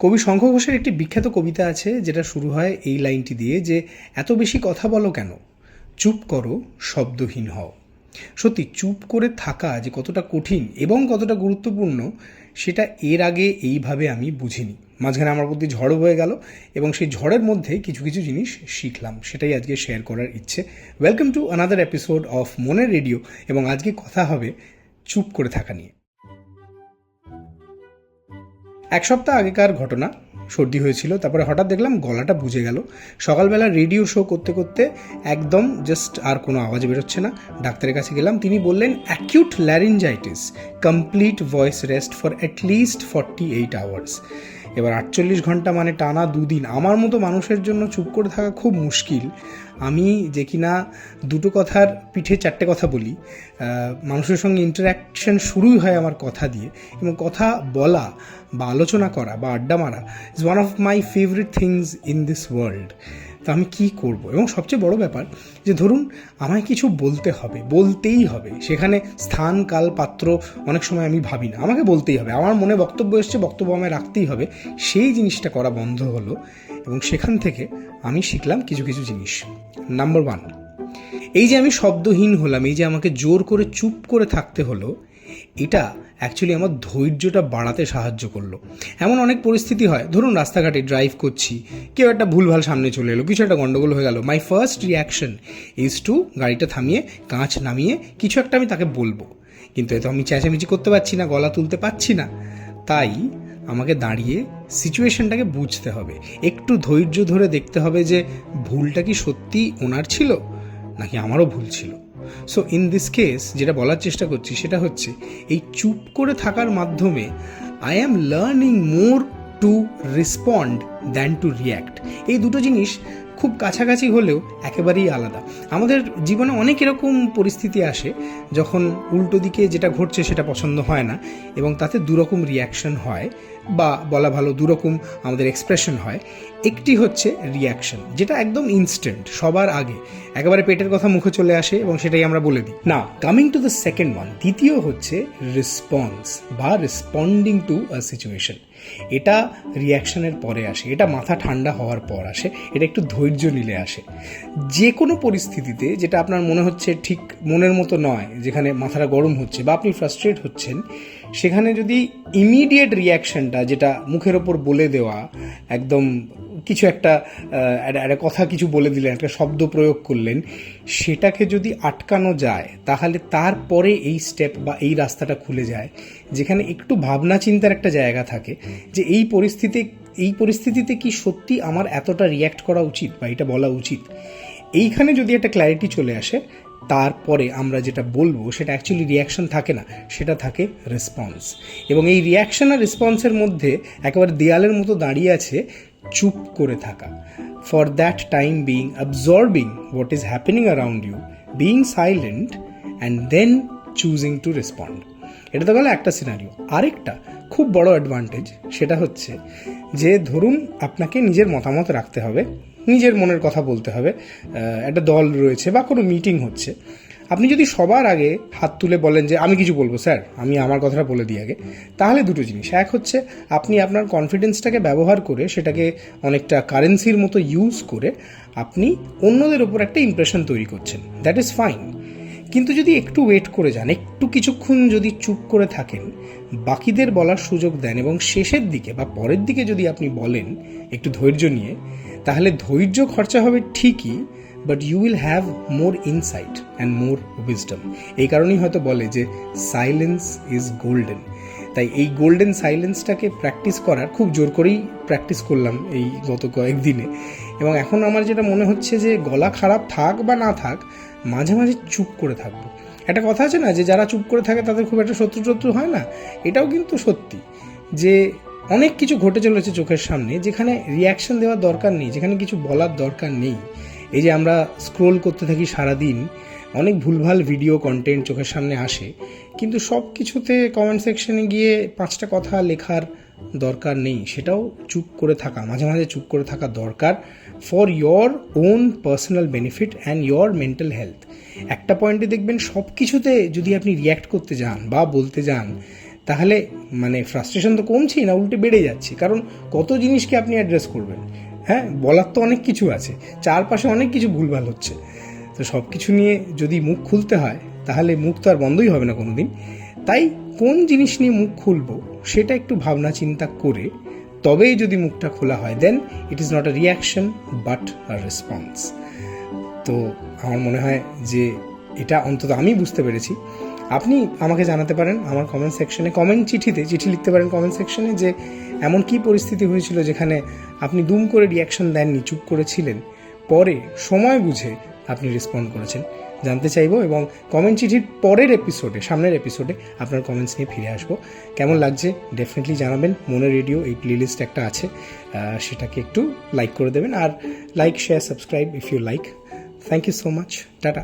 কবি শঙ্খ ঘোষের একটি বিখ্যাত কবিতা আছে, যেটা শুরু হয় এই লাইনটি দিয়ে যে, এত বেশি কথা বলো কেন? চুপ করো, শব্দহীন হও। সত্যি, চুপ করে থাকা যে কতটা কঠিন এবং কতটা গুরুত্বপূর্ণ, সেটা এর আগে এইভাবে আমি বুঝিনি। মাঝখানে আমার প্রতি ঝড় হয়ে গেল এবং সেই ঝড়ের মধ্যে কিছু কিছু জিনিস শিখলাম, সেটাই আজকে শেয়ার করার ইচ্ছে। Welcome to another episode of মনের রেডিও এবং আজকে কথা হবে চুপ করে থাকা নিয়ে। এক সপ্তাহ আগেকার ঘটনা। সর্দি হয়েছিল, তারপরে হঠাৎ দেখলাম গলাটা বুঝে গেল। সকালবেলা রেডিও শো করতে করতে একদম জাস্ট আর কোনো আওয়াজ বেরোচ্ছে না। ডাক্তারের কাছে গেলাম, তিনি বললেন acute laryngitis complete voice rest for at least forty eight hours এবার আটচল্লিশ ঘণ্টা মানে টানা দুদিন। আমার মতো মানুষের জন্য চুপ করে থাকা খুব মুশকিল। আমি যে কিনা দুটো কথার পিঠে চারটে কথা বলি মানুষের সঙ্গে ইন্টারাকশন শুরুই হয় আমার কথা দিয়ে। এবং কথা বলা বা আলোচনা করা বা আড্ডা মারা is one of my favourite things in this world তো আমি কী করব? এবং সবচেয়ে বড় ব্যাপার যে ধরুন, আমায় কিছু বলতে হবে, বলতেই হবে। সেখানে স্থান, কাল, পাত্র অনেক সময় আমি ভাবি না। আমাকে বলতেই হবে। আমার মনে বক্তব্য এসছে, বক্তব্য আমায় রাখতেই হবে। সেই জিনিসটা করা বন্ধ হলো এবং সেখান থেকে আমি শিখলাম কিছু কিছু জিনিস। নাম্বার ওয়ান এই যে আমি শব্দহীন হলাম, এই যে আমাকে জোর করে চুপ করে থাকতে হলো এটা অ্যাকচুয়ালি আমার ধৈর্যটা বাড়াতে সাহায্য করল। এমন অনেক পরিস্থিতি হয়, ধরুন রাস্তাঘাটে ড্রাইভ করছি, কেউ একটা ভুলভাল সামনে চলে এলো, কিছু একটা গন্ডগোল হয়ে গেল। My first reaction is to গাড়িটা থামিয়ে, কাঁচ নামিয়ে কিছু একটা আমি তাকে বলব। কিন্তু এতো আমি চেঁচামেচি করতে পারছি না, গলা তুলতে পারছি না। তাই আমাকে দাঁড়িয়ে সিচুয়েশনটাকে বুঝতে হবে। একটু ধৈর্য ধরে দেখতে হবে যে ভুলটা কি সত্যি ওনার ছিল, নাকি আমারও ভুল ছিল। সো ইন দিস কেস যেটা বলার চেষ্টা করছি, সেটা হচ্ছে, এই চুপ করে থাকার মাধ্যমে I am learning more to respond than to react এই দুটো জিনিস খুব কাছাকাছি হলেও একেবারেই আলাদা। আমাদের জীবনে অনেক এরকম পরিস্থিতি আসে যখন উল্টো দিকে যেটা ঘটছে সেটা পছন্দ হয় না এবং তাতে দুরকম রিয়াকশন হয় বা বলা ভালো দুরকম আমাদের এক্সপ্রেশন হয়। একটি হচ্ছে রিয়াকশন যেটা একদম ইনস্ট্যান্ট সবার আগে। একেবারে পেটের কথা মুখে চলে আসে এবং সেটাই আমরা বলে দিই। না coming to the second one দ্বিতীয় হচ্ছে রেসপন্স বা রেসপন্ডিং টু আ সিচুয়েশন এটা রিয়াকশনের পরে আসে, এটা মাথা ঠান্ডা হওয়ার পর আসে, এটা একটু ধৈর্য নিলে আসে। যে কোনো পরিস্থিতিতে যেটা আপনার মনে হচ্ছে ঠিক মনের মতো নয়, যেখানে মাথাটা গরম হচ্ছে বা আপনি ফ্রাস্ট্রেট হচ্ছেন সেখানে যদি ইমিডিয়েট রিয়াকশনটা যেটা মুখের ওপর বলে দেওয়া, একদম কিছু একটা একটা- কথা কিছু বলে দিলেন, একটা শব্দ প্রয়োগ করলেন, সেটাকে যদি আটকানো যায়, তাহলে তারপরে এই স্টেপ বা এই রাস্তাটা খুলে যায়, যেখানে একটু ভাবনা চিন্তার একটা জায়গা থাকে, যে এই পরিস্থিতি, এই পরিস্থিতিতে কি সত্যি আমার এতটা রিয়্যাক্ট করা উচিত বা এটা বলা উচিত? এইখানে যদি একটা ক্ল্যারিটি চলে আসে তারপরে আমরা যেটা বলব, সেটা অ্যাকচুয়ালি রিয়াকশন থাকে না, সেটা থাকে রেসপন্স এবং এই রিয়াকশন আর রেসপন্সের মধ্যে একেবারে দেয়ালের মতো দাঁড়িয়ে আছে চুপ করে থাকা। For that time being observing what is happening around you being silent and then choosing to respond এটা তো গেল একটা সিনারিও আরেকটা খুব বড় অ্যাডভান্টেজ সেটা হচ্ছে যে ধরুন আপনাকে নিজের মতামত রাখতে হবে, নিজের মনের কথা বলতে হবে একটা দল রয়েছে বা কোনো মিটিং হচ্ছে। আপনি যদি সবার আগে হাত তুলে বলেন যে আমি কিছু বলব, স্যার, আমি আমার কথাটা বলে দিই আগে, তাহলে দুটো জিনিস। এক হচ্ছে আপনি আপনার কনফিডেন্সটাকে ব্যবহার করে সেটাকে অনেকটা কারেন্সির মতো ইউজ করে আপনি অন্যদের ওপর একটা ইমপ্রেশন তৈরি করছেন। দ্যাট ইজ ফাইন কিন্তু যদি একটু ওয়েট করে যান, একটু কিছুক্ষণ যদি চুপ করে থাকেন, বাকিদের বলার সুযোগ দেন এবং শেষের দিকে বা পরের দিকে যদি আপনি বলেন একটু ধৈর্য নিয়ে, তাহলে ধৈর্য খরচা হবে ঠিকই but you will have more insight and more wisdom এই কারণেই হয়তো বলে যে সাইলেন্স ইজ গোল্ডেন তাই এই গোল্ডেন সাইলেন্সটাকে প্র্যাকটিস করার খুব জোর করেই প্র্যাকটিস করলাম এই গত কয়েকদিনে। এবং এখন আমার যেটা মনে হচ্ছে যে গলা খারাপ থাক বা না থাক, মাঝে মাঝে চুপ করে থাকব। একটা কথা আছে না যে যারা চুপ করে থাকে তাদের খুব একটা শত্রু শত্রু হয় না? এটাও কিন্তু সত্যি যে অনেক কিছু ঘটে চলেছে চোখের সামনে যেখানে রিয়াকশন দেওয়ার দরকার নেই, যেখানে কিছু বলার দরকার নেই। এই যে আমরা স্ক্রোল করতে থাকি সারাদিন অনেক ভুলভাল ভিডিও কন্টেন্ট চোখের সামনে আসে, কিন্তু সব কিছুতে কমেন্ট সেকশনে গিয়ে পাঁচটা কথা লেখার দরকার নেই, সেটাও চুপ করে থাকা, মাঝে মাঝে চুপ করে থাকা দরকার for your own personal benefit and your mental health একটা পয়েন্টে দেখবেন সব কিছুতে যদি আপনি রিয়্যাক্ট করতে যান বা বলতে যান, তাহলে মানে ফ্রাস্ট্রেশন তো কমছেই না, উল্টে বেড়ে যাচ্ছে, কারণ কত জিনিসকে আপনি অ্যাড্রেস করবেন? হ্যাঁ বলার তো অনেক কিছু আছে, চারপাশে অনেক কিছু ভুলভাল হচ্ছে। তো সব কিছু নিয়ে যদি মুখ খুলতে হয়, তাহলে মুখ তো আর বন্ধই হবে না কোনো দিন তাই কোন জিনিস নিয়ে মুখ খুলবো, সেটা একটু ভাবনা চিন্তা করে তবেই যদি মুখটা খোলা হয় then it is not a reaction but a response তো আমার মনে হয় যে এটা অন্তত আমি বুঝতে পেরেছি। আপনি আমাকে জানাতে পারেন আমার কমেন্ট সেকশনে কমেন্ট চিঠিতে, চিঠি লিখতে পারেন কমেন্ট সেকশনে যে এমন কি পরিস্থিতি হয়েছিল যেখানে আপনি দুম করে রিয়াকশন দেননি, চুপ করেছিলেন। পরে সময় বুঝে আপনি রেসপন্ড করেছেন। জানতে চাইব এবং কমেন্ট চিঠির পরের এপিসোডে সামনের এপিসোডে আপনার কমেন্টস নিয়ে ফিরে আসব। কেমন লাগছে? ডেফিনেটলি জানাবেন। মনে রেডিও এই প্লেলিস্ট একটা আছে। সেটাকে একটু লাইক করে দেবেন। আর like share subscribe if you like thank you so much tata.